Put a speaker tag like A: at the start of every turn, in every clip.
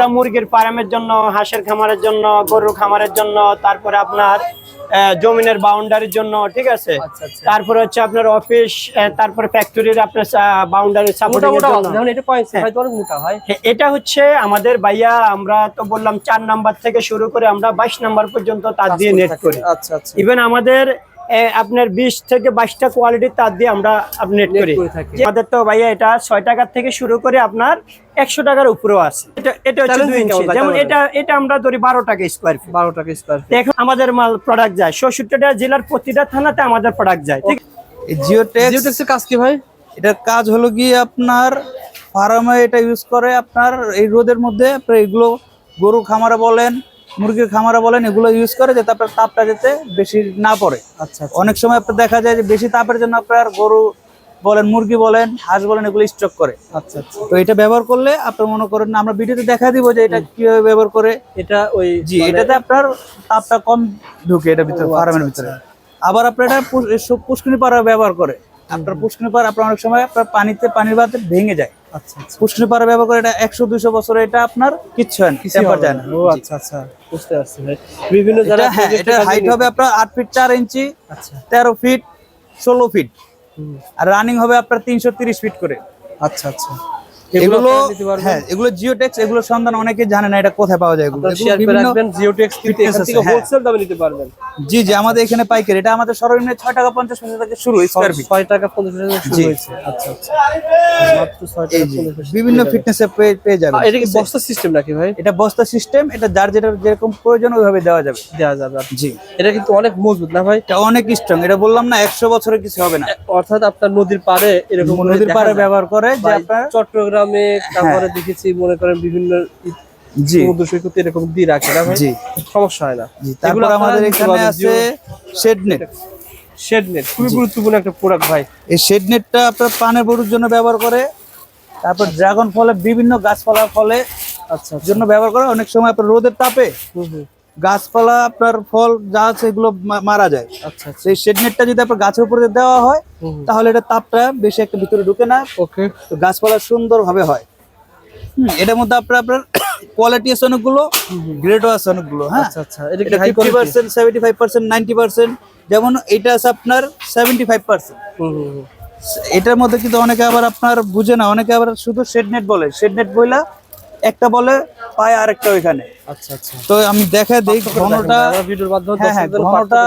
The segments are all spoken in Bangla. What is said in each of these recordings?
A: এগুলো মুরগির ফার্মের জন্য হাঁসের খামারের জন্য গরুর খামারের জন্য তারপরে আপনার জমিনের বাউন্ডারির জন্য ঠিক আছে?
B: আচ্ছা, আচ্ছা।
A: তারপরে হচ্ছে আপনার অফিস তারপরে ফ্যাক্টরির আপনার বাউন্ডারি সাপোর্টিং এর জন্য।
B: এটা পয়েন্ট
A: হ্যাঁ।
B: হয়।
A: এটা হচ্ছে আমাদের ভাইয়া আমরা তো বললাম চার নাম্বার থেকে শুরু করে আমরা বাইশ নাম্বার পর্যন্ত তার দিয়ে নেট করি।
B: আচ্ছা আচ্ছা।
A: ইভেন আমাদের আপনার বিশ থেকে বাইশটা কোয়ালিটির তার দিয়ে আমরা নেট করি। আমাদের তো ভাইয়া এটা ছয় টাকার থেকে শুরু করে আপনার একশো টাকার উপরেও আছে। এটা এটা হচ্ছে দুই ইঞ্চি যেমন এটা এটা আমরা ধরি বারো টাকা স্কোয়ার ফিট
B: বারো টাকা স্কোয়ার ফিট
A: এখন আমাদের মাল প্রোডাক্ট যায়। ষষ্ঠটা জেলার প্রতিটা থানাতে আমাদের প্রোডাক্ট যায়। ঠিক
C: জিওটেক্স
B: জিওটেক্সের কাজ কি ভাই?
C: এটার কাজ হলো গিয়ে আপনার ফার্মে এটা ইউজ করে আপনার এই রোদের মধ্যে এগুলো গরু খামারে বলেন মুরগির খামারে বলেন এগুলো ইউজ করে যাতে আপনার তাপটা যাতে বেশি না পড়ে।
B: আচ্ছা
C: অনেক সময় আপনার দেখা যায় যে বেশি তাপের জন্য আপনার গরু বলেন মুরগি বলেন হাঁস বলেন এগুলো স্টক করে।
B: আচ্ছা আচ্ছা।
C: তো এটা ব্যবহার করলে আপনার মনে করেন আমরা ভিডিওতে দেখা দিব যে এটা কীভাবে ব্যবহার করে।
B: এটা ওই
C: জি
B: মানে-
C: এটাতে আপনার তাপটা কম ঢুকে এটা ভিতরে ফার্মের
B: আচ্ছা,
C: ভিতরে। আবার আপনার এটা পুষ্কনি পাড়া ব্যবহার করে। আপনার পুষ্কনি পাড়া আপনার অনেক সময় আপনার পানিতে পানির বাতে ভেঙে যায়।
B: আচ্ছা আচ্ছা।
C: পাড়া ব্যবহার করে এটা একশো দুইশো বছর এটা আপনার কিচ্ছু হয় না টেম্পার যায়
B: না। ও আচ্ছা আচ্ছা। বুঝতে পারছি ভাই। বিভিন্ন যারা
C: হ্যাঁ এটা হাইট হবে আপনার আট ফিট চার ইঞ্চি
B: আচ্ছা।
C: তেরো ফিট ষোলো ফিট আর রানিং হবে আপনার তিনশো তিরিশ ফিট করে।
B: আচ্ছা আচ্ছা।
C: এগুলো? হ্যাঁ এগুলো জিওটেক্স এগুলো সন্ধান অনেকে জানে না এটা কোথায় পাওয়া যায় এগুলো।
B: জিওটেক্স
C: হ্যাঁ।
B: হোলসেল দামে নিতে পারবেন।
C: জি জি আমাদের এখানে পাইকারি। এটা আমাদের সর্বনিম্ন ছয় টাকা পঞ্চাশ পয়সা থেকে শুরু স্কোয়ার ফিট
B: ছয় টাকা পঞ্চাশ টাকা শুরু
C: জি।
B: হয়েছে। আচ্ছা আচ্ছা। মাত্র টাকা পয়সা।
C: বিভিন্ন
B: যাবেন।
C: ফিটনেসে পেয়ে যাবে
B: এটা কি বস্তা সিস্টেম নাকি ভাই?
C: এটা বস্তা সিস্টেম এটা যার যেটা যেরকম প্রয়োজন ওইভাবে দেওয়া যাবে।
B: দেওয়া যাবে
C: জি।
B: এটা কিন্তু অনেক মজবুত না ভাই?
C: এটা অনেক স্ট্রং এটা বললাম না একশো বছরের কিছু হবে না।
B: অর্থাৎ আপনার নদীর পাড়ে এরকম
C: নদীর পাড়ে ব্যবহার করে যে আপনার
B: চট্টগ্রামে তারপরে দেখেছি মনে করেন বিভিন্ন সমুদ্র সৈকতে এরকম দিয়ে রাখে না
C: জি।
B: সমস্যা হয় না।
C: জি
B: এগুলো
C: তারপর আমাদের এখানে আছে শেড নেট
B: শেড নেট খুবই গুরুত্বপূর্ণ একটা প্রোডাক্ট ভাই।
C: এই শেড নেটটা আপনার পানের বড়ুর জন্য ব্যবহার করে তারপর ড্রাগন ফলে বিভিন্ন গাছপালার ফলে
B: আচ্ছা
C: জন্য ব্যবহার করে অনেক সময় আপনার রোদের তাপে গাছপালা আপনার ফল যা আছে এগুলো মারা যায়।
B: আচ্ছা
C: সেই শেড নেটটা যদি আপনার গাছের উপরে দেওয়া হয়। তাহলে এটা তাপটা বেশি একটা ভিতরে ঢুকে না।
B: ওকে
C: তো গাছপালা সুন্দর ভাবে হয়। হুম, এটার মধ্যে আপনার আপনার কোয়ালিটি আছে অনেকগুলো গ্রেডও আছে অনেকগুলো হ্যাঁ?
B: আচ্ছা আচ্ছা। এটা কি high
C: percent seventy five percent ninety percent যেমন এটা আছে আপনার সেভেন্টি ফাইভ পার্সেন্ট। এটার মধ্যে কিন্তু অনেকে আবার আপনার বুঝে না অনেকে আবার শুধু শেড নেট বলে। শেড নেট বইলা একটা বলে পায় আরেকটা ওইখানে।
B: আচ্ছা আচ্ছা।
C: তো আমি দেখা দিই ঘনটা
B: ভিডিওর মাধ্যমে
C: হ্যাঁ হ্যাঁ ঘনটা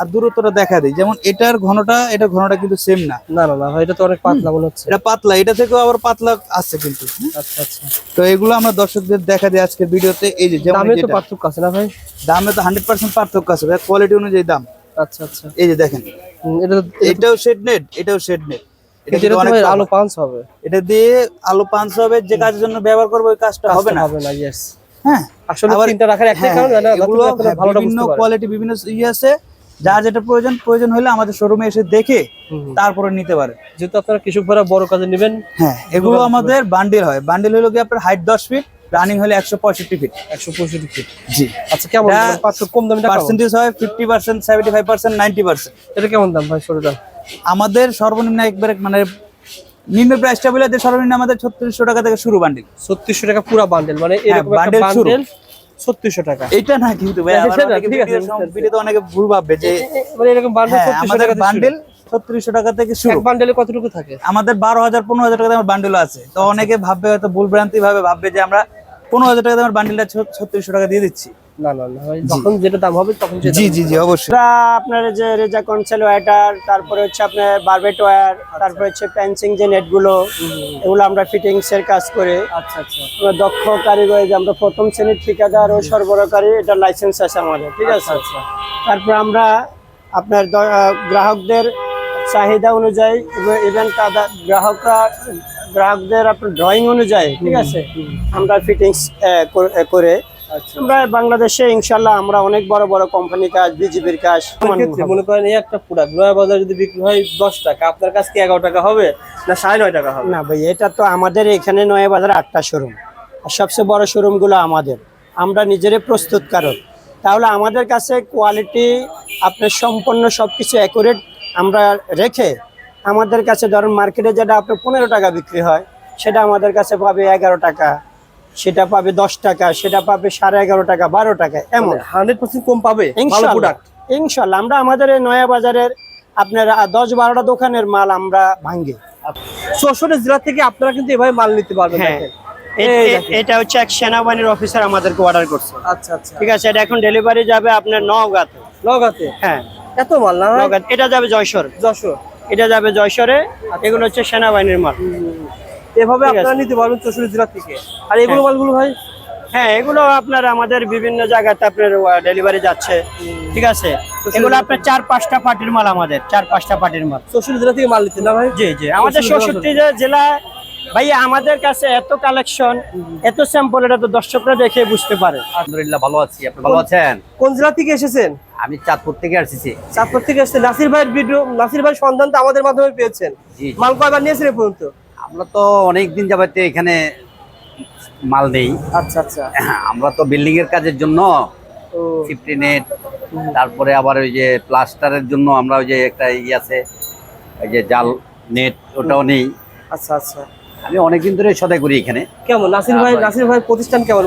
C: আর দূরত্বটা দেখা দিই। যেমন এটার ঘনটা এটার ঘনটা কিন্তু সেম না।
B: না না না এটা তো অনেক পাতলা মনে হচ্ছে।
C: এটা পাতলা এটা থেকেও আবার পাতলা আছে কিন্তু
B: আচ্ছা আচ্ছা।
C: তো এগুলো আমরা দর্শকদের দেখা দিই আজকের ভিডিওতে। এই যে যেমন
B: দামে তো পার্থক্য আছে না ভাই?
C: দামে তো হান্ড্রেড পার্সেন্ট পার্থক্য আছে কোয়ালিটি অনুযায়ী দাম।
B: আচ্ছা আচ্ছা।
C: এই যে দেখেন।
B: এটা
C: এটাও শেড নেট এটাও শেড নেট এটা
B: কিন্তু এটা
C: কিন্তু
B: তো
C: অনেক
B: ভাই
C: আলো
B: আলো হবে।
C: এটা দিয়ে আলো পাঁচ হবে যে কাজের জন্য ব্যবহার করব ওই কাজটা হবে না।
B: হবে না ইয়েস
C: হ্যাঁ।
B: আসলে তিনটা রাখার একটাই কারণ
C: এগুলো
B: যাতে ভালোটা
C: বিভিন্ন কোয়ালিটি বিভিন্ন ইয়ে আছে। যা যেটা প্রয়োজন প্রয়োজন হলে আমাদের শোরুমে এসে দেখে
B: হুম, হুম।
C: তারপরে নিতে পারে।
B: যেহেতু আপনারা কৃষক ভাড়া বড় কাজে নেবেন
C: হ্যাঁ এগুলো আমাদের বান্ডিল হয়। বান্ডিল হলো কি আপনার হাইট দশ ফিট রানিং হলে একশো পঁয়ষট্টি ফিট
B: একশো পঁয়ষট্টি ফিট
C: জি।
B: আচ্ছা কেমন? মানে কম দামে
C: পার্সেন্টেজ হয় fifty percent seventy five percent ninety percent
B: এটা কেমন দাম ভাই সরুদা
C: আমাদের সর্বনিম্ন একবারে মানে নিম্ন প্রাইসটা বলে সর্বনিম্ন আমাদের ছত্রিশশো টাকা থেকে শুরু বান্ডিল
B: ছত্রিশশো টাকা পুরা বান্ডেল মানে
C: হ্যাঁ, শুরু।
B: ছত্রিশশো টাকা।
C: এটা না কিন্তু অনেকে ভুল ভাববে যে
B: এ- মানে এরকম বান্ডেল
C: হ্যাঁ
B: ছত্রিশশো টাকা
C: বান্ডিল থেকে শুরু।
B: বান্ডেলে কতটুকু থাকে?
C: আমাদের বারো হাজার পনেরো হাজার টাকা দামের আছে। তো অনেকে ভাববে হয়তো ভুল ভ্রান্তি ভাবে ভাববে যে আমরা পনেরো হাজার টাকা দামের বান্ডিলটা ছত্রিশশো টাকা দিয়ে দিচ্ছি।
B: না না না যখন যেটা দাম হবে তখন
C: জি জি জি অবশ্যই।
A: আপনার যে রেজা কনসেল ওয়াটার তারপরে হচ্ছে আপনার বারবেট ওয়্যার তারপরে হচ্ছে প্যান্সিং যে নেটগুলো এগুলো আমরা ফিটিংস এর কাজ করে।
B: আচ্ছা আচ্ছা।
A: আমরা দক্ষ কারিগর যে আমরা প্রথম শ্রেণির ঠিকাদার ও সরবরাহকারী এটা লাইসেন্স আছে আমাদের ঠিক আছে?
B: আচ্ছা।
A: তারপর আমরা আপনার গ্রাহকদের চাহিদা অনুযায়ী ইভেন গ্রাহকরা গ্রাহকদের আপনার ড্রয়িং অনুযায়ী ঠিক আছে? আমরা ফিটিংস করে
B: আচ্ছা
A: আমরা বাংলাদেশে ইনশাল্লাহ আমরা অনেক বড় বড় কোম্পানি কাজ বিজিবির কাজ
B: মনে করেন এই একটা প্রোডাক্ট নয়া বাজার যদি বিক্রি হয় দশ টাকা আপনার কাছ থেকে এগারো টাকা হবে না সাড়ে নয় টাকা হবে?
A: না ভাই এটা তো আমাদের এখানে নয় বাজার আটটা শোরুম আর সবচেয়ে বড় শোরুমগুলো আমাদের। আমরা নিজেরাই প্রস্তুতকারক। তাহলে আমাদের কাছে কোয়ালিটি আপনার সম্পূর্ণ সব কিছু অ্যাকুরেট আমরা রেখে আমাদের কাছে ধরুন মার্কেটে যেটা আপনার পনেরো টাকা বিক্রি হয় সেটা আমাদের কাছে পাবে এগারো টাকা। সেটা পাবে দশ টাকা সেটা পাবে সাড়ে এগারো টাকা বারো টাকা এমন।
B: হান্ড্রেড পার্সেন্ট কম পাবে
A: ইনশাল্লাহ আমরা আমাদের নয়া বাজারের আপনার দশ বারোটা দোকানের মাল আমরা ভাঙ্গি।
B: যশোরের জেলা থেকে আপনারা কিন্তু এভাবে মাল নিতে পারবেন
A: হ্যাঁ। এটা হচ্ছে এক সেনাবাহিনীর অফিসার আমাদেরকে অর্ডার করছে।
B: আচ্ছা আচ্ছা।
A: ঠিক আছে এটা এখন ডেলিভারি যাবে আপনার নওগাঁতে।
B: নগাতে
A: হ্যাঁ।
B: এত মাল না
A: এটা যাবে জয়সর।
B: যশোর।
A: এটা যাবে জয়সরে। এগুলো হচ্ছে সেনাবাহিনীর মাল।
B: এভাবে আপনারা নিতে পারবেন যশোর জেলা থেকে। আর এগুলো মালগুলো ভাই?
A: হ্যাঁ এগুলো আপনার আমাদের বিভিন্ন জায়গাতে আপনার ডেলিভারি যাচ্ছে। ঠিক আছে? এগুলো আপনার চার পাঁচটা পার্টির মাল আমাদের চার পাঁচটা পার্টির মাল।
B: যশোর জেলা থেকে মাল নিতে না ভাই?
A: জি জি। আমাদের
B: ষষ্ঠী
A: ষষ্ঠী জেলায় ভাইয়া আমাদের কাছে এত কালেকশন এত স্যাম্পল এটা তো দর্শকরা দেখে বুঝতে পারে।
D: আলহামদুলিল্লাহ ভালো আছি। আপনি ভালো আছেন?
B: কোন জেলা থেকে এসেছেন?
D: আমি চাঁদপুর থেকে আসছি।
B: চাঁদপুর থেকে এসেছেন নাসির ভাইয়ের ভিডিও নাসির ভাইয়ের সন্ধান তো আমাদের মাধ্যমে পেয়েছেন। মাল কয়বার নিয়েছেন এ পর্যন্ত?
D: আমরা তো অনেক দিন যাবতে এখানে মাল নেই।
B: আচ্ছা আচ্ছা।
D: আমরা তো বিল্ডিং এর কাজের জন্য ফিফটি নেট তারপরে আবার ওই যে প্লাস্টারের জন্য আমরা ওই যে একটা ই আছে ওই যে জাল নেট ওটাও নেই।
B: আচ্ছা আচ্ছা।
D: আমি অনেকদিন ধরে সদাই করি এখানে।
B: কেমন? নাসির ভাই নাসির ভাই প্রতিষ্ঠান কেমন?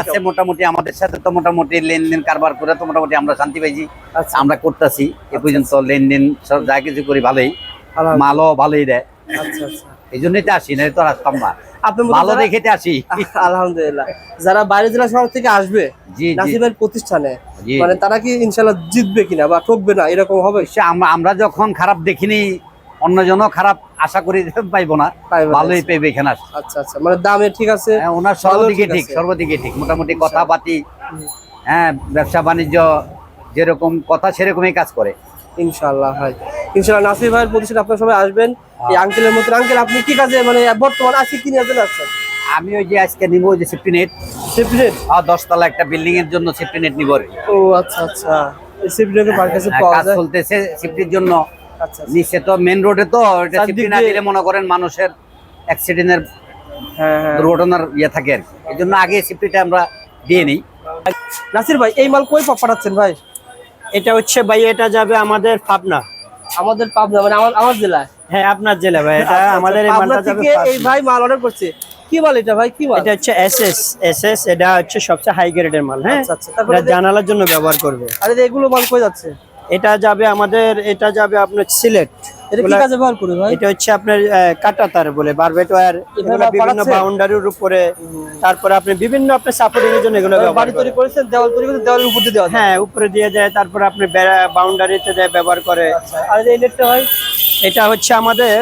D: আছে মোটামুটি আমাদের সাথে তো মোটামুটি লেনদেন কারবার করে তো মোটামুটি আমরা শান্তি পাইছি।
B: আচ্ছা।
D: আমরা করতেছি এ পর্যন্ত লেনদেন সব যা কিছু করি ভালোই। মালও ভালোই দেয়।
B: আচ্ছা আচ্ছা।
D: এই জন্যই তো আসি না তো আসতাম না।
B: আপনার মতো
D: ভালো দেখেতে আসি।
B: আলহামদুলিল্লাহ। যারা বাইরের জেলা শহর থেকে আসবে
D: জি
B: প্রতিষ্ঠানে মানে তারা কি ইনশাল্লাহ জিতবে কিনা বা ঠকবে না এরকম হবে?
D: সে আমরা যখন খারাপ দেখিনি অন্যজনও খারাপ আশা করি পাইবো না।
B: পাইবো
D: ভালোই পেবে এখানে
B: আচ্ছা আচ্ছা। মানে দামে ঠিক আছে
D: হ্যাঁ, ওনার সর্বদিকে
B: ঠিক।
D: সর্বদিকে ঠিক মোটামুটি কথাবার্তি হ্যাঁ ব্যবসা বাণিজ্য যেরকম কথা সেরকমই কাজ করে।
B: ইনশাআল্লাহ ভাই। ইনশাল্লাহ নাসির ভাইয়ের প্রতিষ্ঠানে আপনার সবাই আসবেন। এই। আঙ্কেলের মতন। আঙ্কেল আপনি কি কাজে মানে বর্তমান আজকে কি নিয়ে জন্য আসছেন?
D: আমি ওই যে আজকে নিব ওই যে সেফটি নেট
B: সেফটিনেট
D: আর দশতলা একটা বিল্ডিং এর জন্য সেফটি নেট নিব।
B: ও আচ্ছা আচ্ছা। এই সেফটিনেটের পার কাছে
D: হ্যাঁ,
B: পাওয়া
D: কাজ
B: যায়।
D: চলতেছে সেফটির জন্য।
B: আচ্ছা আচ্ছা।
D: নিচে তো মেন রোডে তো এটা সেফটি না দিলে মনে করেন মানুষের অ্যাক্সিডেন্টের
B: হ্যাঁ
D: দুর্ঘটনার ইয়ে থাকে আর কি। এই জন্য আগে সেফটিটা আমরা দিয়ে নিই।
B: নাসির ভাই এই মাল কই পাঠাচ্ছেন ভাই?
A: এটা হচ্ছে ভাই এটা যাবে আমাদের পাবনা।
B: আমাদের পাবনা মানে আমার আমার জেলা?
A: হ্যাঁ আপনার জেলা ভাই এটা
B: আচ্ছা,
A: আমাদের এই
B: আচ্ছা,
A: মালটা যাবে
B: থেকে এই ভাই মাল অর্ডার করছে। কি মাল এটা ভাই? কি মাল?
A: এটা হচ্ছে এসএস এসএস এটা হচ্ছে সবচেয়ে হাই গ্রেডের মাল হ্যাঁ?
B: আচ্ছা, আচ্ছা, তারপরে
A: জানালার জন্য ব্যবহার করবে।
B: আরে এগুলো মাল কই যাচ্ছে?
A: এটা যাবে আমাদের এটা যাবে আপনার সিলেট।
B: এটা কি
A: এগুলা-
B: কাজে ব্যবহার করে ভাই?
A: এটা হচ্ছে আপনার কাটা তার বলে বারবেট ওয়্যার এগুলো বিভিন্ন বাউন্ডারির উপরে। তারপরে আপনি বিভিন্ন আপনার সাপোর্টিং এর জন্য এগুলো ব্যবহার
B: বাড়ি তৈরি করেছেন দেওয়াল তৈরি করেছেন দেওয়ালের উপর দেওয়া যায়।
A: হ্যাঁ উপরে দিয়ে দেয় তারপরে আপনি বাউন্ডারিতে দেয় ব্যবহার করে।
B: আচ্ছা আর এই নেটটা ভাই?
A: এটা হচ্ছে আমাদের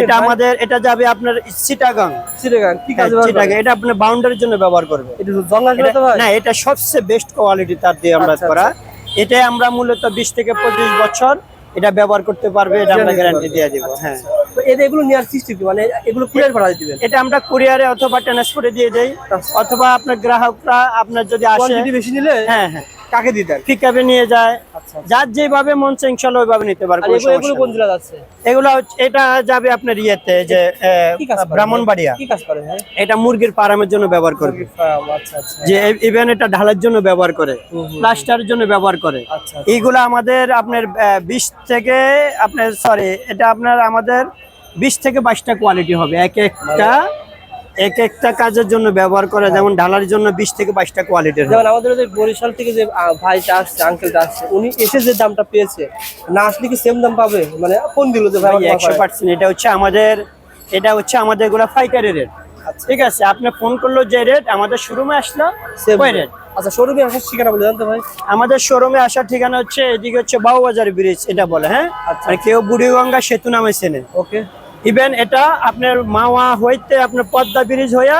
A: এটা আমাদের এটা যাবে আপনার চিটাগাং।
B: চিটাগাং কি কাজে
A: হ্যাঁ, চিটাগাং। এটা আপনার বাউন্ডারির জন্য ব্যবহার করবে।
B: এটা জঙ্গল
A: এটা- না এটা সবচেয়ে বেস্ট কোয়ালিটি তার দিয়ে আমরা
B: আচ্ছা,
A: করা। এটাই আমরা মূলত বিশ থেকে পঁচিশ বছর এটা ব্যবহার করতে পারবে এটা আমরা গ্যারান্টি
B: দেওয়া
A: দিয়ে দিব হ্যাঁ।
B: তো এদের এগুলো নেওয়ার সিস্টেম কি? মানে এগুলো কুরিয়ার পাঠাতে দিবেন
A: এটা আমরা কুরিয়ারে অথবা ট্রান্সপোর্টে দিয়ে দেই অথবা আপনার গ্রাহকরা আপনার যদি আসে
B: বেশি নিলে?
A: হ্যাঁ হ্যাঁ।
B: কাকে দিতেন
A: পিকআপে নিয়ে যায়?
B: আচ্ছা
A: যার যেভাবে মন চায় ইনশাল্লাহ ওইভাবে নিতে পারবে
B: এগুলো এগুলো কোন জেলা যাচ্ছে
A: এগুলো হচ্ছে- এটা যাবে আপনার ইয়েতে যে
B: করে
A: ব্রাহ্মণবাড়িয়া।
B: কি কাজ করে ভাই
A: এটা মুরগির ফার্মের জন্য ব্যবহার করবে
B: ফার্ম আচ্ছা আচ্ছা।
A: যে ইভেন এটা ঢালার জন্য ব্যবহার করে প্লাস্টারের জন্য ব্যবহার করে।
B: আচ্ছা
A: এইগুলো আমাদের আপনার বিশ থেকে আপনার সরি এটা আপনার আমাদের বিশ থেকে বাইশটা কোয়ালিটি হবে। এক একটা এক একটা কাজের জন্য ব্যবহার করে যেমন ঢালার জন্য বিশ থেকে বাইশটা কোয়ালিটির
B: যেমন আমাদের ওই বরিশাল থেকে যে ভাইটা আসছে আঙ্কেলটা আসছে উনি এসে যে দামটা পেয়েছে না আসলে কি সেম দাম পাবে? মানে কোন দিল যে ভাই
A: একশো পার্সেন্ট এটা হচ্ছে আমাদের এটা হচ্ছে আমাদের এগুলো পাইকারি রেট ঠিক আছে আপনি ফোন করল যে রেট আমাদের শোরুমে আসলো ওই রেট
B: আচ্ছা শোরুমে আসার ঠিকানা বলে জানতে ভাই।
A: আমাদের শোরুমে আসার ঠিকানা হচ্ছে এদিকে হচ্ছে বাউবাজার ব্রিজ এটা বলে হ্যাঁ? মানে কেউ বুড়িগঙ্গা সেতু নামে চেনে।
B: ওকে
A: ইভেন এটা আপনার মাওয়া হইতে আপনার পদ্মা ব্রিজ হইয়া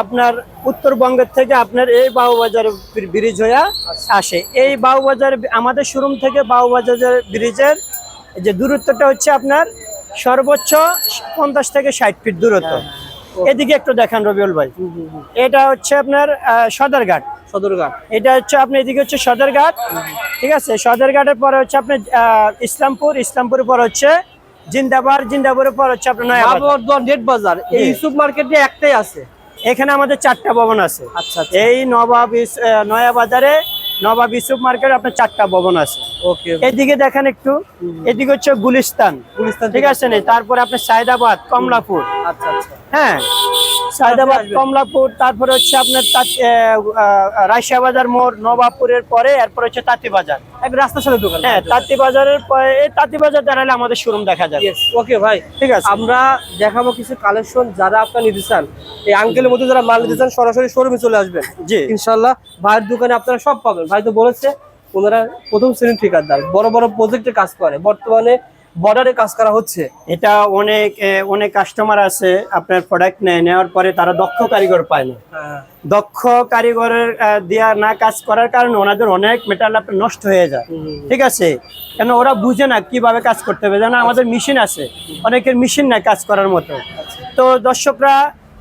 A: আপনার উত্তরবঙ্গের থেকে আপনার এই বাউবাজার ব্রিজ হইয়া আসে। এই বাউবাজার আমাদের শোরুম থেকে বাউবাজার ব্রিজের যে দূরত্বটা হচ্ছে আপনার সর্বোচ্চ পঞ্চাশ থেকে ষাট ফিট দূরত্ব। এদিকে একটু দেখান রবিউল ভাই। এটা হচ্ছে আপনার সদরঘাট।
B: সদরঘাট।
A: এটা হচ্ছে আপনার এদিকে হচ্ছে সদরঘাট। ঠিক আছে? সদরঘাটের পরে হচ্ছে আপনার ইসলামপুর। ইসলামপুরের পর হচ্ছে জিন্দাবাদ জিন্দাবাদের পর হচ্ছে আপনার
B: নেট বাজার। এই। ইউসুফ মার্কেটে একটাই আছে।
A: এখানে আমাদের চারটা ভবন আছে।
B: আচ্ছা
A: এই নবাব নয়া বাজারে নবাব ইউসুফ মার্কেট আপনার চারটা ভবন আছে।
B: ওকে
A: এদিকে দেখেন একটু এদিকে হচ্ছে গুলিস্তান।
B: গুলিস্তান
A: ঠিক আছে তারপরে আপনার সায়দাবাদ কমলাপুর।
B: আচ্ছা আচ্ছা।
A: হ্যাঁ। সায়দাবাদ কমলাপুর তারপরে হচ্ছে আপনার রায়শা বাজার মোড় নবাবপুরের পরে এরপর হচ্ছে তাঁতি বাজার
B: এক রাস্তার সাথে দোকান
A: হ্যাঁ তাঁতি বাজারের পরে এই তাঁতি বাজার দাঁড়ালে আমাদের শোরুম দেখা যাবে।
B: ওকে ভাই।
A: ঠিক আছে।
B: আমরা দেখাবো কিছু কালেকশন যারা আপনার নিতে চান। এই আঙ্কেলের মধ্যে যারা মাল নিতে চান সরাসরি শোরুমে চলে আসবেন।
A: জি।
B: ইনশাল্লাহ ভাইয়ের দোকানে আপনারা সব পাবেন। ভাই তো বলেছে ওনারা প্রথম শ্রেণির ঠিকাদার বড় বড় প্রজেক্টে কাজ করে। বর্তমানে বর্ডারে কাজ করা হচ্ছে?
A: এটা অনেক অনেক কাস্টমার আছে আপনার প্রোডাক্ট নেয় নেওয়ার পরে তারা দক্ষ কারিগর পায় না। দক্ষ কারিগরের দেয়া না কাজ করার কারণে ওনাদের অনেক মেটাল আপনার নষ্ট হয়ে যায়। ঠিক আছে? কেন ওরা বুঝে না কীভাবে কাজ করতে হবে। জানা আমাদের মেশিন আছে। অনেকের মেশিন নাই কাজ করার মতো। তো দর্শকরা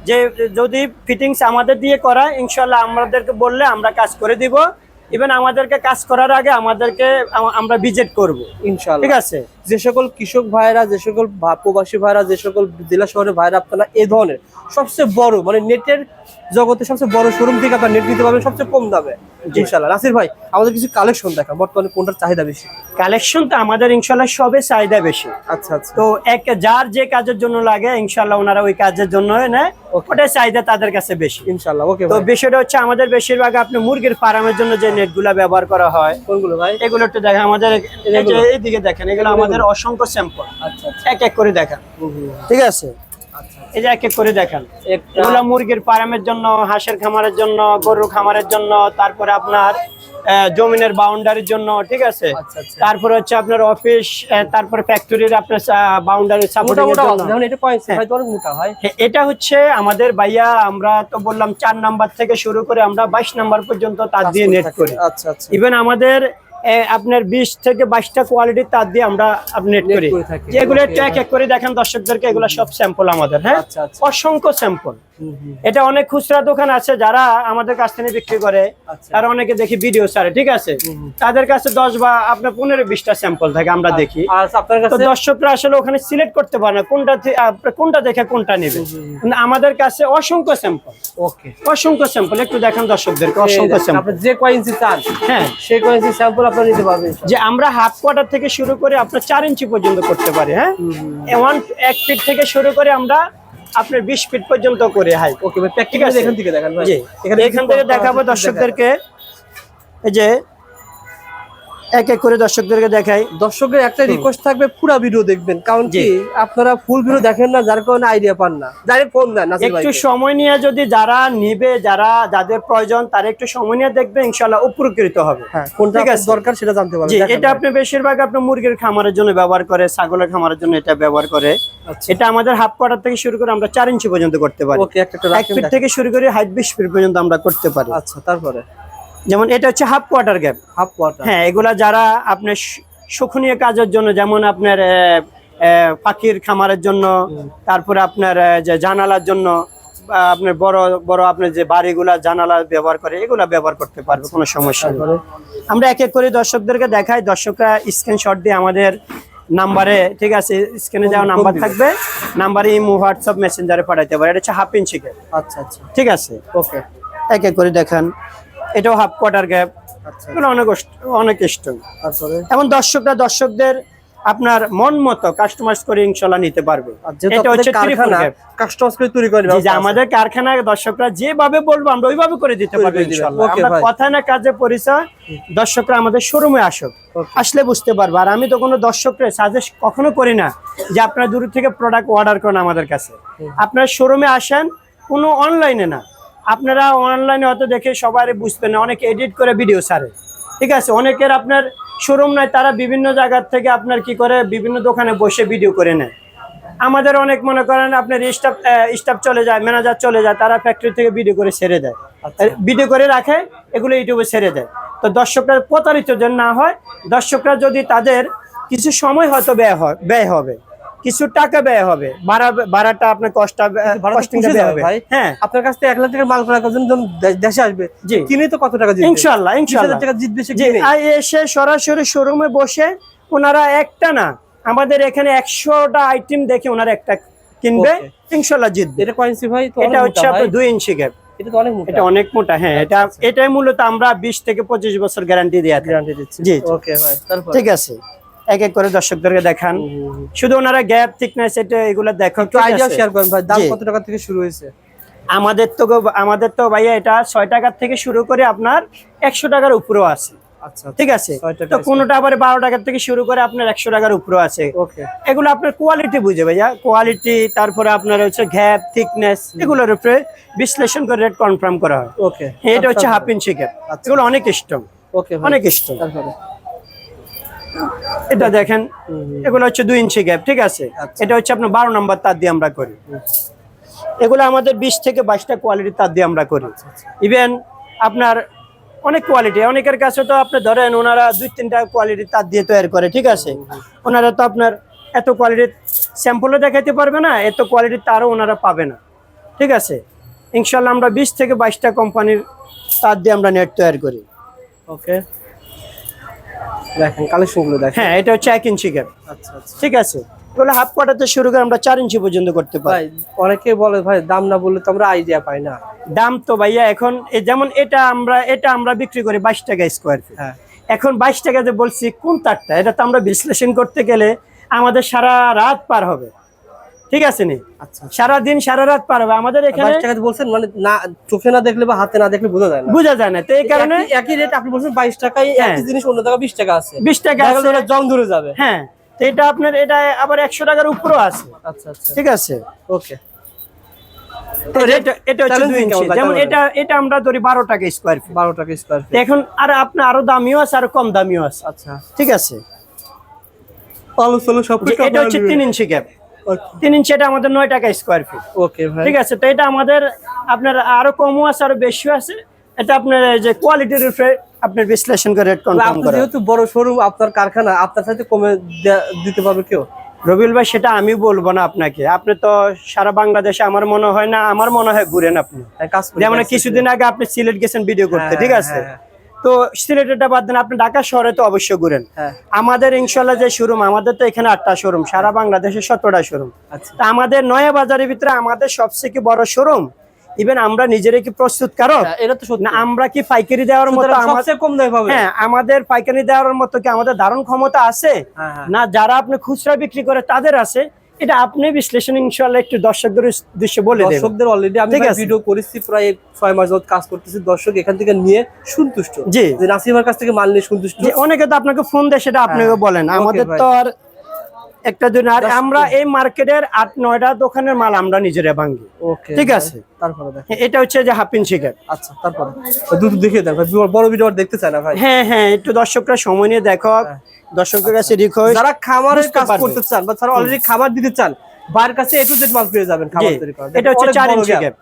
A: যে যদি ফিটিংস আমাদের দিয়ে করায় ইনশাল্লাহ আমাদেরকে বললে আমরা কাজ করে দিব। ইভেন আমাদেরকে কাজ করার আগে আমাদেরকে আমরা ভিজিট করব।
B: ইনশাল্লাহ
A: ঠিক আছে?
B: যে সকল কৃষক ভাইরা যে সকল প্রবাসী ভাইরা যে সকল জেলা শহরের ভাইরা আপনারা এ ধরনের সবচেয়ে বড় মানে নেটের জগতে সবচেয়ে বড় শোরুম থেকে আপনার নেট নিতে পারবেন সবচেয়ে কম দামে ইনশাল্লাহ নাসির ভাই আমাদের কিছু কালেকশন দেখা বর্তমানে কোনটার চাহিদা বেশি?
A: কালেকশন তো আমাদের ইনশাল্লাহ সবে চাহিদা বেশি।
B: আচ্ছা আচ্ছা।
A: তো এক যার যে কাজের জন্য লাগে ইনশাল্লাহ ওনারা ওই কাজের জন্য নেয় ওটাই চাহিদা তাদের কাছে বেশি।
B: ইনশাল্লাহ ওকে
A: তো বিষয়টা হচ্ছে আমাদের বেশিরভাগ আপনি মুরগির ফার্মের জন্য যে নেটগুলা ব্যবহার করা হয়
B: কোনগুলো ভাই?
A: এগুলো একটু দেখেন আমাদের এইদিকে দেখেন এগুলো আমাদের অসংখ্য স্যাম্পল
B: আচ্ছা আচ্ছা।
A: এক এক করে দেখান। ঠিক আছে? এই যে এক এক করে দেখান। এগুলো মুরগির ফার্মের জন্য হাঁসের খামারের জন্য গরুর খামারের জন্য তারপরে আপনার জমিনের বাউন্ডারির জন্য ঠিক আছে?
B: আচ্ছা আচ্ছা।
A: তারপরে হচ্ছে আপনার অফিস তারপরে ফ্যাক্টরির আপনার বাউন্ডারি
B: এটা হয়।
A: হ্যাঁ, এটা হচ্ছে আমাদের ভাইয়া আমরা তো বললাম চার নাম্বার থেকে শুরু করে আমরা বাইশ নাম্বার পর্যন্ত তার দিয়ে নেট করি।
B: আচ্ছা আচ্ছা।
A: ইভেন আমাদের আপনার বিশ থেকে বাইশটা কোয়ালিটির তার দিয়ে আমরা নেট করি।
B: এগুলো ট্র্যাক
A: যেগুলো ট্যাক এক করে দেখেন দর্শকদেরকে এগুলো সব স্যাম্পল আমাদের হ্যাঁ?
B: আচ্ছা আচ্ছা।
A: অসংখ্য স্যাম্পল এটা অনেক খুচরা দোকান আছে যারা আমাদের কাছ থেকে বিক্রি করে।
B: আচ্ছা।
A: তারা অনেকে দেখি ভিডিও ছাড়ে ঠিক আছে? তাদের কাছে দশ বা আপনার পনেরো বিশটা স্যাম্পল থাকে আমরা দেখি। তো দর্শকরা আসলে ওখানে সিলেক্ট করতে পারে না কোনটা কোনটা দেখে কোনটা নেবে। আমাদের কাছে অসংখ্য স্যাম্পল
B: ওকে।
A: অসংখ্য স্যাম্পল একটু দেখান দর্শকদেরকে অসংখ্য স্যাম্পল
B: যে কয় ইঞ্চি চান
A: হ্যাঁ।
B: সেই কয় ইঞ্চি স্যাম্পল আপনারা নিতে পারবেন
A: যে আমরা হাফ কোয়ার্টার থেকে শুরু করে আপনার চার ইঞ্চি পর্যন্ত করতে পারি হ্যাঁ? ওয়ান এক ফিট থেকে শুরু করে আমরা আপনার বিশ ফিট পর্যন্ত করে হাই
B: ওকে ভাই
A: ঠিক
B: এখান থেকে দেখান
A: জি। এখান থেকে দেখাবো দর্শকদেরকে। এই যে এক এক করে দর্শকদেরকে দেখাই।
B: দর্শকের একটা রিকোয়েস্ট থাকবে পুরো ভিডিও দেখবেন। কারণ কি আপনারা ফুল ভিডিও দেখেন না যার কারণে আইডিয়া পান না। ডাইরেক্ট ফোন দেন
A: একটু সময় নিয়ে যদি যারা নিবে যারা যাদের প্রয়োজন তারা একটু সময় নিয়ে দেখবে ইনশাল্লাহ উপকৃত হবে।
B: হ্যাঁ কোনটা
A: ঠিক
B: আপনার
A: আছে।
B: দরকার সেটা জানতে পারবেন।
A: এটা আপনি বেশিরভাগ আপনি মুরগির খামারের জন্য ব্যবহার করে ছাগলের খামারের জন্য এটা ব্যবহার করে।
B: আচ্ছা।
A: এটা আমাদের হাফ কোয়ার্টার থেকে শুরু করে আমরা চার ইঞ্চি পর্যন্ত করতে পারি। এক ফিট থেকে শুরু করে হাইট বিশ ফিট পর্যন্ত আমরা করতে পারি।
B: আচ্ছা তারপরে?
A: যেমন এটা হচ্ছে half quarter gap
B: half quarter
A: হ্যাঁ এগুলা যারা আপনার শু- কাজের জন্য যেমন আপনার পাখির খামারের জন্য তারপরে আপনার যে জানালার জন্য আপনার বড় বড় আপনার যে বাড়িগুলা জানালা ব্যবহার করে এগুলা ব্যবহার করতে পারবে কোনো সমস্যা নেই। আমরা এক এক করে দর্শকদেরকে দেখাই দর্শকরা স্ক্রিনশট দিয়ে আমাদের নাম্বারে ঠিক আছে স্ক্রিনে দেওয়া নাম্বার থাকবে নাম্বারে ইমো হোয়াটসঅ্যাপ মেসেঞ্জারে পাঠাইতে পারে এটা হচ্ছে হাফ ইঞ্চি
B: আচ্ছা আচ্ছা।
A: ঠিক আছে?
B: ওকে
A: এক এক করে দেখান। এটাও হাফ কোয়ার্টার গ্যাপ অনেক অনেক স্ট্রং এবং দর্শকরা দর্শকদের আপনার মন মতো কাস্টমাইজ করে ইনশাল্লাহ নিতে পারবে।
B: আর যেহেতু
A: এটা হচ্ছে
B: কারখানা কাস্টমাইজ করে তৈরি করেন
A: যে আমাদের কারখানায় দর্শকরা যেভাবে বলব আমরা ওইভাবে করে দিতে পারব আমরা কথা না কাজে পরিচয় দর্শকরা আমাদের শোরুমে আসুক। আসলে বুঝতে পারব। আর আমি তো কোনো দর্শককে সাজেস্ট কখনো করি না যে আপনারা দূর থেকে প্রোডাক্ট অর্ডার করেন আমাদের কাছে। আপনারা শোরুমে আসেন কোনো অনলাইনে না। আপনারা অনলাইনে হয়তো দেখে সবাই বুঝতে না অনেকে এডিট করে ভিডিও ছাড়ে। ঠিক আছে? অনেকের আপনার শোরুম নাই তারা বিভিন্ন জায়গার থেকে আপনার কি করে বিভিন্ন দোকানে বসে ভিডিও করে নেয়। আমাদের অনেক মনে করেন আপনার স্টাফ স্টাফ চলে যায় ম্যানেজার চলে যায় তারা ফ্যাক্টরি থেকে ভিডিও করে ছেড়ে দেয়। ভিডিও করে রাখে এগুলো ইউটিউবে ছেড়ে দেয়। তো দর্শকরা প্রতারিত যেন না হয় দর্শকরা যদি তাদের কিছু সময় হয়তো ব্যয় হয় ব্যয় হবে। কিছু টাকা ব্যয় হবে। ভাড়া ভাড়াটা আপনার কষ্ট
B: ভাড়া
A: কস্টিংটা ব্যয় হবে। হ্যাঁ।
B: আপনার কাছ থেকে এক লাখ টাকার মাল কেনার জন্য দেশে আসবে। কিনে তো কত টাকা
A: ইনশাল্লাহ ইনশাল্লাহ।
B: টাকা জিতবে
A: এসে সরাসরি শোরুমে বসে ওনারা একটা না আমাদের এখানে একশোটা আইটেম দেখে ওনারা একটা কিনবে ইনশাল্লাহ জিতবে।
B: এটা কয়েন্সি ভাই?
A: এটা হচ্ছে আপনার দুই ইঞ্চি গ্যাপ
B: এটা অনেক মোটা।
A: হ্যাঁ এটা এটাই মূলত আমরা বিশ থেকে পঁচিশ বছর গ্যারান্টি দিয়ে
B: গ্যারান্টি দিচ্ছি।
A: জি, জি।
B: ওকে ভাই
A: ঠিক আছে। এক এক করে দর্শকদেরকে দেখান। শুধু ওনারা গ্যাপ থিকনেস এটা এগুলো দেখো।
B: একটু আইডিয়া শেয়ার করেন ভাই দাম কত টাকা থেকে শুরু হয়েছে?
A: আমাদের তো আমাদের তো ভাইয়া এটা ছয় টাকার থেকে শুরু করে আপনার একশো টাকার উপরেও আছে।
B: আচ্ছা
A: ঠিক আছে? তো কোনোটা আবার বারো টাকার থেকে শুরু করে আপনার একশো টাকার উপরেও আছে।
B: ওকে।
A: এগুলো আপনার কোয়ালিটি বুঝে ভাইয়া। কোয়ালিটি তারপরে আপনার হচ্ছে গ্যাপ থিকনেস এগুলোর উপরে বিশ্লেষণ করে রেট কনফার্ম করা হয়।
B: ওকে।
A: এটা হচ্ছে হাফ ইঞ্চি গ্যাপ
B: আচ্ছা।
A: এগুলো অনেক স্ট্রং
B: ওকে
A: অনেক স্ট্রং
B: তারপরে?
A: এটা দেখেন। এগুলো হচ্ছে দুই ইঞ্চি গ্যাপ ঠিক আছে?
B: আচ্ছা।
A: এটা হচ্ছে আপনার বারো নম্বর তার দিয়ে আমরা করি। এগুলো আমাদের বিশ থেকে বাইশটা কোয়ালিটির তার দিয়ে আমরা করি।
B: আচ্ছা,
A: ইভেন আপনার অনেক কোয়ালিটি অনেকের কাছে তো আপনি ধরেন ওনারা দুই তিনটা কোয়ালিটির তার দিয়ে তৈরি করে ঠিক আছে? ওনারা তো আপনার এত কোয়ালিটির স্যাম্পলও দেখাইতে পারবে না এত কোয়ালিটির তারও ওনারা পাবে না ঠিক আছে? ইনশাল্লাহ আমরা বিশ থেকে বাইশটা কোম্পানির তার দিয়ে আমরা নেট তৈরি করি।
B: ওকে দেখেন কালেকশনগুলো দেখেন।
A: হ্যাঁ এটা হচ্ছে এক ইঞ্চি গ্যাপ
B: আচ্ছা আচ্ছা।
A: ঠিক আছে? তাহলে হাফ কোয়ার্টার শুরু করে আমরা চার ইঞ্চি পর্যন্ত করতে পারি।
B: অনেকে বলে ভাই দাম না বললে তো আমরা আইডিয়া পাই না।
A: দাম তো ভাইয়া এখন যেমন এটা আমরা এটা আমরা বিক্রি করি বাইশ টাকা স্কোয়ার ফিট
B: হ্যাঁ।
A: এখন বাইশ টাকা যে বলছি কোন তারটা? এটা তো আমরা বিশ্লেষণ করতে গেলে আমাদের সারা রাত পার হবে। ঠিক আছে নি?
B: আচ্ছা।
A: সারা দিন সারা রাত পার হবে। আমাদের এখানে
B: বলছেন মানে না চোখে না দেখলে বা হাতে না দেখলে বোঝা যায় না।
A: বোঝা যায় না। তো এই কারণে
B: একই- রেট আপনি বলছেন বাইশ টাকায়
A: হ্যাঁ।
B: একই জিনিস অন্য টাকা বিশ টাকা আছে।
A: বিশ টাকা
B: জং ধরে যাবে।
A: হ্যাঁ। তো এটা আপনার এটা আবার একশো টাকার উপরও আছে।
B: আচ্ছা আচ্ছা।
A: ঠিক আছে?
B: ওকে।
A: তো এটা এটা হচ্ছে
B: challenging
A: দুই ইঞ্চি
B: কেমন লাগে
A: যেমন এটা? এটা আমরা ধরি বারো টাকা স্কোয়ার
B: বারো টাকা
A: এখন আর আপনার আরও দামিও আছে আর কম দামিও আছে।
B: আচ্ছা।
A: ঠিক আছে? এটা হচ্ছে তিন ইঞ্চি গ্যাপ তিন ইঞ্চি এটা আমাদের নয় টাকা স্কোয়ার ফিট
B: ওকে ভাই।
A: ঠিক আছে? তো এটা আমাদের আপনার আরও কমও আছে আরও বেশিও আছে। এটা আপনার যে কোয়ালিটির উপরে আপনার বিশ্লেষণ করে রেট কনফার্ম করা।
B: যেহেতু বড় শোরুম আপনার কারখানা আপনার সাথে কমে দিতে পারবে কেউ?
A: রবিউল ভাই সেটা আমি বলব না আপনাকে। আপনি তো সারা বাংলাদেশে আমার মনে হয় না আমার মনে হয় ঘুরেন আপনি।
B: হ্যাঁ, কাজ
A: যেমন কিছুদিন আগে আপনি সিলেট গেছেন ভিডিও করতে
B: হ্যাঁ,
A: ঠিক আছে?
B: হ্যাঁ,
A: তো সিলেটেরটা বাদ দেন আপনি ঢাকা শহরে তো অবশ্যই ঘুরেন।
B: হ্যাঁ।
A: আমাদের ইনশাল্লাহ যে শোরুম আমাদের তো এখানে আটটা শোরুম সারা বাংলাদেশে সতেরোটা শোরুম
B: আচ্ছা।
A: তা আমাদের নয়া বাজারের ভিতরে আমাদের সবচেয়ে বড় শোরুম ইভেন আমরা নিজেরা কি প্রস্তুত কারক?
B: হ্যাঁ,
A: আমরা কি পাইকারি দেওয়ার মতো হ্যাঁ আমাদের পাইকারি দেওয়ার মতো কি আমাদের ধারণ ক্ষমতা আছে?
B: হ্যাঁ।
A: না যারা আপনি খুচরা বিক্রি করে তাদের আছে এটা আপনি বিশ্লেষণ ইনশাআল্লাহ একটু দর্শকদের উদ্দেশ্যে বলে দেবেন।
B: দর্শকদের অলরেডি আমি ভিডিও করেছি প্রায় ছয় মাস যাবত কাজ করতেছি। দর্শক এখান থেকে নিয়ে সন্তুষ্ট।
A: জি।
B: যে নাসিমার কাছ থেকে মাল নিয়ে সন্তুষ্ট।
A: যে অনেকে তো আপনাকে ফোন দেয় সেটা আপনাকে
B: হ্যাঁ,
A: বলেন। আমাদের তো আর একটা দিন আর আমরা এই মার্কেটের আট নয়টা দোকানের মাল আমরা নিজেরা
B: ওকে
A: ঠিক আছে।
B: তারপরে দেখ।
A: এটা হচ্ছে যে হাফিন শিকার
B: আচ্ছা তারপরে। দ্রুত দেখিয়ে ভাই বড় ভিডিও দেখতে চায় না ভাই।
A: হ্যাঁ হ্যাঁ একটু দর্শকরা সময় নিয়ে দেখো।
B: হ্যাঁ।
A: দর্শকের কাছে রিকোয়েস্ট
B: যারা খামারের কাজ করতে চান বা যারা অলরেডি খাবার দিতে চান বাইরের কাছে এ টু জেড মাল পেয়ে যাবেন খাবার তৈরি করা
A: এটা হচ্ছে
B: অনেক
A: চার
B: বড়
A: ইঞ্চি গ্যাপ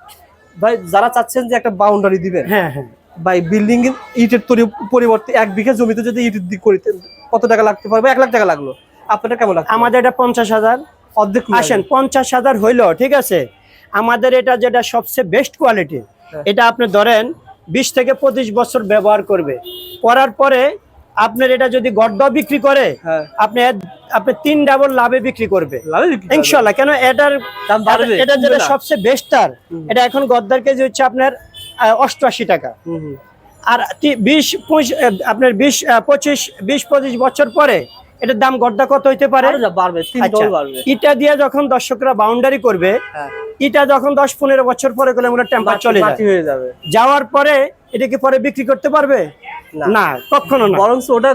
B: ভাই যারা চাচ্ছেন যে একটা বাউন্ডারি দিবেন
A: হ্যাঁ হ্যাঁ।
B: ভাই বিল্ডিং ইটের তৈরি পরিবর্তে এক বিঘা জমিতে যদি ইট দিক করিতে কত টাকা লাগতে পারবে? এক লাখ টাকা লাগল। আপনার কেমন লাগবে
A: আমাদের এটা পঞ্চাশ হাজার।
B: অর্ধেক
A: আসেন পঞ্চাশ হাজার হইল ঠিক আছে? আমাদের এটা যেটা সবচেয়ে বেস্ট কোয়ালিটি
B: হ্যাঁ।
A: এটা আপনি ধরেন বিশ থেকে পঁচিশ বছর ব্যবহার করবে। করার পরে আপনার এটা যদি গড্ড বিক্রি করে
B: হ্যাঁ।
A: আপনি আপনি তিন ডাবল লাভে বিক্রি করবে। ইনশাল্লাহ কেন এটার
B: দাম বাড়বে,
A: এটা যেটা সবচেয়ে বেস্টার। এটা এখন গদ্দার কেজি হচ্ছে আপনার অষ্টআশি টাকা। আর বিশ পঁচিশ আপনার বিশ পঁচিশ বিশ পঁচিশ বছর পরে এটার দাম গদ্দা কত হইতে পারে? আচ্ছা, ইটা দিয়ে যখন দর্শকরা বাউন্ডারি করবে
B: হ্যাঁ।
A: ইটা যখন দশ পনেরো বছর পরে গেলে আমরা টেম্পার চলে
B: যাবে।
A: যাওয়ার পরে এটা কি পরে বিক্রি করতে পারবে?
B: না।
A: কখনো না।
B: বরং ওটা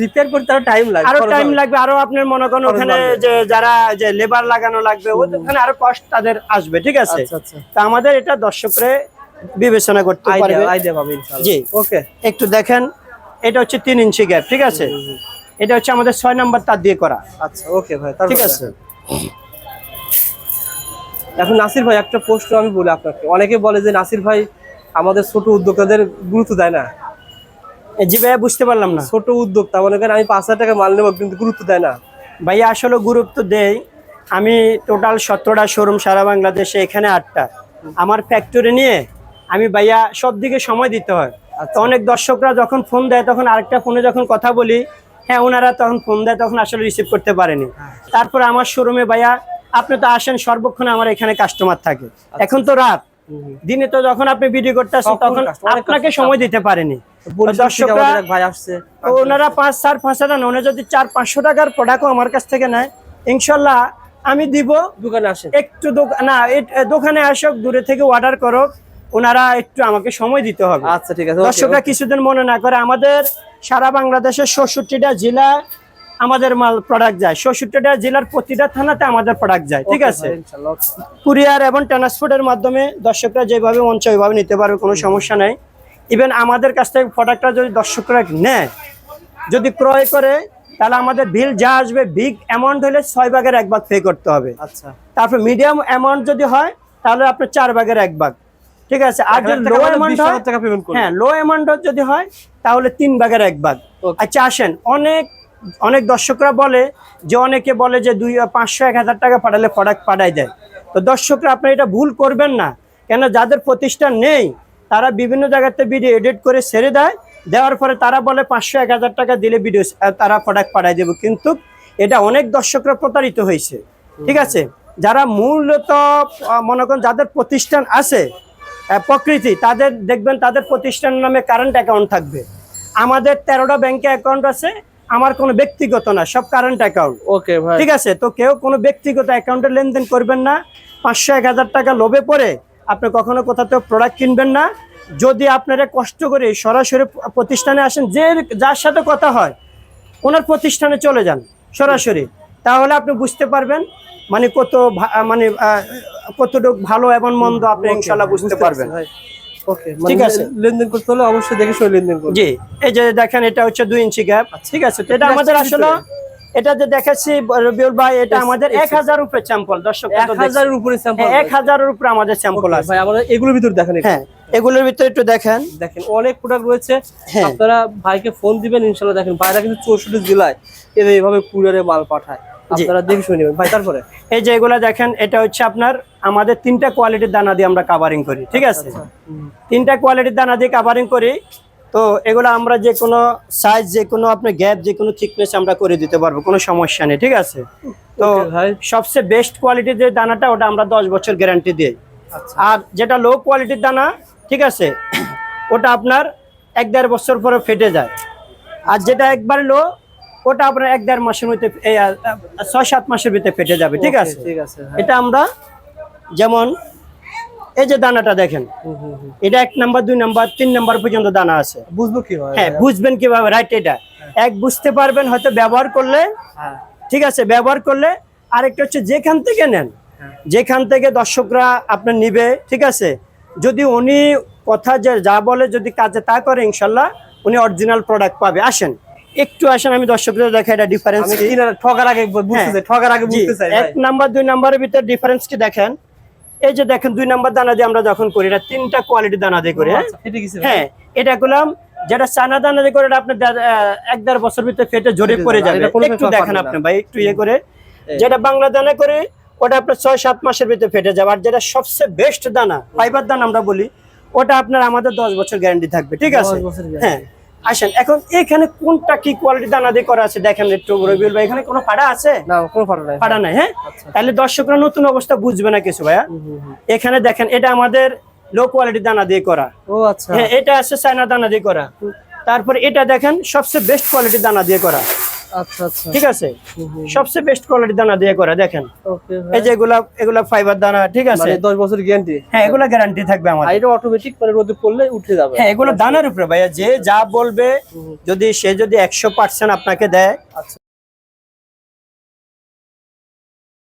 B: রিপেয়ার করতে আরও টাইম লাগবে আরও
A: টাইম লাগবে আরও আপনার মনে করেন ওখানে যে যারা যে লেবার লাগানো লাগবে ওখানে আরও কষ্ট তাদের আসবে ঠিক আছে?
B: আচ্ছা আচ্ছা।
A: তা আমাদের এটা দর্শকরে বিবেচনা করতে পারবে। জি।
B: ওকে
A: একটু দেখেন এটা হচ্ছে তিন ইঞ্চি গ্যাপ ঠিক আছে? এটা হচ্ছে আমাদের ছয় নাম্বার তার দিয়ে করা।
B: আচ্ছা ওকে ভাই
A: ঠিক আছে?
B: এখন নাসির ভাই একটা প্রশ্ন আমি বলি আপনাকে। অনেকে বলে যে নাসির ভাই আমাদের ছোট উদ্যোক্তাদের গুরুত্ব দেয় না।
A: জি ভাইয়া বুঝতে পারলাম না।
B: ছোট উদ্যোক্তা মনে করেন আমি পাঁচ হাজার টাকা মাল নেব কিন্তু গুরুত্ব দেয় না।
A: ভাইয়া আসলে গুরুত্ব দেই। আমি টোটাল সতেরোটা শোরুম সারা বাংলাদেশে এখানে আটটা। আমার ফ্যাক্টরি নিয়ে আমি ভাইয়া সব দিকে সময় দিতে হয়।
B: আচ্ছা।
A: তো অনেক দর্শকরা যখন ফোন দেয় তখন আরেকটা ফোনে যখন কথা বলি হ্যাঁ ওনারা তখন ফোন দেয় তখন আসলে রিসিভ করতে পারেনি।
B: হ্যাঁ।
A: তারপরে আমার শোরুমে ভাইয়া আপনি তো আসেন সর্বক্ষণ আমার এখানে কাস্টমার থাকে।
B: আচ্ছা।
A: এখন তো রাত। দিনে তো যখন আপনি ভিডিও করতে আসেন
B: তখন
A: তখন আপনাকে সময় দিতে পারেনি। ওনারা পাঁচ চার পাঁচ হাজার ওনারা যদি চার পাঁচশো টাকার প্রোডাক্টও আমার কাছ থেকে নেয় ইনশাল্লাহ আমি দিব
B: দোকানে আসেন।
A: একটু না দোকানে আসুক দূরে থেকে অর্ডার করুক ওনারা একটু আমাকে সময় দিতে হবে।
B: আচ্ছা ঠিক আছে
A: দর্শকরা কিছুদিন মনে না করে আমাদের সারা বাংলাদেশের ষষট্টিটা জেলা আমাদের মাল প্রোডাক্ট যায়। ষষট্টিটা জেলার প্রতিটা থানাতে আমাদের প্রোডাক্ট যায় ঠিক আছে? কুরিয়ার এবং ট্রান্সপোর্টের মাধ্যমে দর্শকরা যেভাবে মঞ্চ ওইভাবে নিতে পারবে কোনো সমস্যা নেই। ইভেন আমাদের কাছ থেকে প্রোডাক্টটা যদি দর্শকরা নেয় যদি ক্রয় করে তাহলে আমাদের বিল যা আসবে বিগ অ্যামাউন্ট হলে ছয় ভাগের এক ভাগ পে করতে হবে।
B: আচ্ছা।
A: তারপর মিডিয়াম অ্যামাউন্ট যদি হয় তাহলে আপনার চার ভাগের এক ভাগ। ঠিক আছে? আর যদি লো অ্যামাউন্ট হয় হ্যাঁ লো অ্যামাউন্ট যদি হয় তাহলে তিন ভাগের এক ভাগ. আচ্ছা আসেন। অনেক অনেক দর্শকরা বলে যে অনেকে বলে যে দুই পাঁচশো এক হাজার টাকা পাঠালে প্রোডাক্ট পাঠাই দেয়। তো দর্শকরা আপনারা এটা ভুল করবেন না। কেন? যাদের প্রতিষ্ঠান নেই তারা বিভিন্ন জায়গাতে ভিডিও এডিট করে ছেড়ে দেয়। দেওয়ার পরে তারা বলে পাঁচশো এক হাজার টাকা দিলে ভিডিও তারা প্রোডাক্ট পাঠাই দেবে। কিন্তু এটা অনেক দর্শকরা প্রতারিত হয়েছে। ঠিক আছে? যারা মূলত মনে করেন যাদের প্রতিষ্ঠান আছে প্রকৃতি তাদের দেখবেন তাদের প্রতিষ্ঠান নামে কারেন্ট অ্যাকাউন্ট থাকবে। আমাদের তেরোটা ব্যাংকে অ্যাকাউন্ট আছে আমার কোনো ব্যক্তিগত না সব কারেন্ট অ্যাকাউন্ট
B: ওকে
A: ঠিক আছে? তো কেউ কোনো ব্যক্তিগত অ্যাকাউন্টে লেনদেন করবেন না। পাঁচশো এক হাজার টাকা লোভে পড়ে আপনি কখনো কোথাও প্রোডাক্ট কিনবেন না। যদি আপনারা কষ্ট করে সরাসরি প্রতিষ্ঠানে আসেন যে যার সাথে কথা হয় ওনার প্রতিষ্ঠানে চলে যান সরাসরি। তাহলে আপনি বুঝতে পারবেন মানে কত মানে কতটুকু ভালো এবং মন্দ আপনি ইনশাল্লাহ বুঝতে পারবেন।
B: ওকে
A: ঠিক আছে।
B: লেনদেন করতে হলে অবশ্যই দেখে শুনে লেনদেন করুন
A: জি এই যে দেখেন এটা হচ্ছে দুই ইঞ্চি গ্যাপ ঠিক আছে এটা আমাদের আসলে এটা যে দেখাচ্ছি রবিউল ভাই এটা আমাদের এক হাজার উপরে স্যাম্পল দর্শক
B: এক হাজারের উপরে স্যাম্পল
A: এক হাজারের উপরে আমাদের স্যাম্পল আছে
B: ভাই আমরা এগুলোর ভিতর দেখেন
A: হ্যাঁ এগুলোর ভিতরে একটু দেখেন।
B: দেখেন অনেক প্রোডাক্ট রয়েছে।
A: হ্যাঁ।
B: আপনারা ভাইকে ফোন দিবেন ইনশাল্লাহ দেখেন। ভাইরা কিন্তু চৌষট্টি জেলায় এদের এইভাবে কুরিয়ারে মাল পাঠায়। আপনারা দেখে শুনে নেবেন। ভাই তারপরে?
A: এই যে এগুলা দেখেন এটা হচ্ছে আপনার আমাদের তিনটা কোয়ালিটির দানা দিয়ে আমরা কাভারিং করি ঠিক আছে? তিনটা কোয়ালিটির দানা দিয়ে কাভারিং করি তো এগুলো আমরা যে কোনো সাইজ যে কোনো আপনার গ্যাপ যে কোনো থিকনেস আমরা করে দিতে পারব কোনো সমস্যা নেই ঠিক আছে? তো সবচেয়ে বেস্ট কোয়ালিটির যে দানাটা ওটা আমরা দশ বছর গ্যারান্টি দিই।
B: আচ্ছা।
A: আর যেটা লো কোয়ালিটির দানা ঠিক আছে? ওটা আপনার এক দেড় বছর পরে ফেটে যায়। আর যেটা একবার লো ওটা আপনার এক দেড় মাসের মধ্যে ছয় সাত মাসের ভিতরে ফেটে যাবে ঠিক আছে?
B: ঠিক আছে
A: এটা আমরা যেমন এই যে দানাটা দেখেন। এটা এক নাম্বার দুই নাম্বার তিন নাম্বার পর্যন্ত দানা আছে।
B: বুঝব কি হয়
A: হ্যাঁ বুঝবেন কীভাবে রাইট এটা। এক বুঝতে পারবেন হয়তো ব্যবহার করলে
B: হ্যাঁ।
A: ঠিক আছে ব্যবহার করলে আরেকটা হচ্ছে যেখান থেকে নেন
B: হ্যাঁ।
A: যেখান থেকে দর্শকরা আপনার নিবে ঠিক আছে। যদি উনি কথা যে যা বলে যদি কাজে তা করে ইনশাল্লাহ উনি অরিজিনাল প্রোডাক্ট পাবে। আসেন একটু আসেন আমি দর্শকদের দেখা এটা ডিফারেন্স
B: ঠকার আগে
A: হ্যাঁ।
B: ঠকার আগে বুঝতে চাই
A: এক নাম্বার দুই নাম্বারের ভিতরে ডিফারেন্স কি দেখেন? এই যে দেখেন দুই নাম্বার দানা দিয়ে আমরা যখন করি এটা তিনটা কোয়ালিটি দানা দিয়ে করি হ্যাঁ?
B: আচ্ছা।
A: হ্যাঁ এটা করলাম যেটা চানা দানা দিয়ে করে এটা আপনার এক দেড় বছর ভিতরে ফেটে জড়ে
B: ফেটে
A: পড়ে
B: যাবে।
A: একটু দেখেন আপনি ভাই একটু ইয়ে করে। যেটা বাংলা দানা করে ওটা আপনার ছয় সাত মাসের ভিতরে ফেটে যাবে। আর যেটা সবচেয়ে বেস্ট দানা ফাইবার দানা আমরা বলি ওটা আপনার আমাদের দশ বছর গ্যারান্টি থাকবে ঠিক আছে?
B: 10 বছর guarantee।
A: হ্যাঁ। আসেন এখন এখানে কোনটা কি কোয়ালিটি দানা দিয়ে করা আছে দেখেন একটু রবিউল ভাই এখানে কোনো ফাড়া আছে?
B: না কোনো ফাটা নাই।
A: ফাড়া নাই হ্যাঁ?
B: আচ্ছা।
A: তাহলে দর্শকরা নতুন অবস্থা বুঝবে না কিছু ভাইয়া। এখানে দেখেন এটা আমাদের লো কোয়ালিটি দানা দিয়ে করা।
B: ও আচ্ছা।
A: হ্যাঁ এটা আছে চায়না দানা দিয়ে করা। তারপর এটা দেখেন সবচেয়ে বেস্ট কোয়ালিটি দানা দিয়ে করা।
B: আচ্ছা আচ্ছা।
A: ঠিক আছে? সবচেয়ে বেস্ট কোয়ালিটির দানা দিয়ে করা দেখেন। এই যে এগুলা এগুলা ফাইবার দানা ঠিক আছে?
B: দশ 10 বছর গ্যারান্টি
A: হ্যাঁ এগুলা গ্যারান্টি থাকবে
B: আমার
A: আমাদের
B: এটা অটোমেটিক মানে রোদে পড়লে উঠে যাবে।
A: হ্যাঁ এগুলো দানার উপরে ভাইয়া যে যা বলবে যদি সে যদি একশো পার্সেন্ট আপনাকে দেয়
B: আচ্ছা।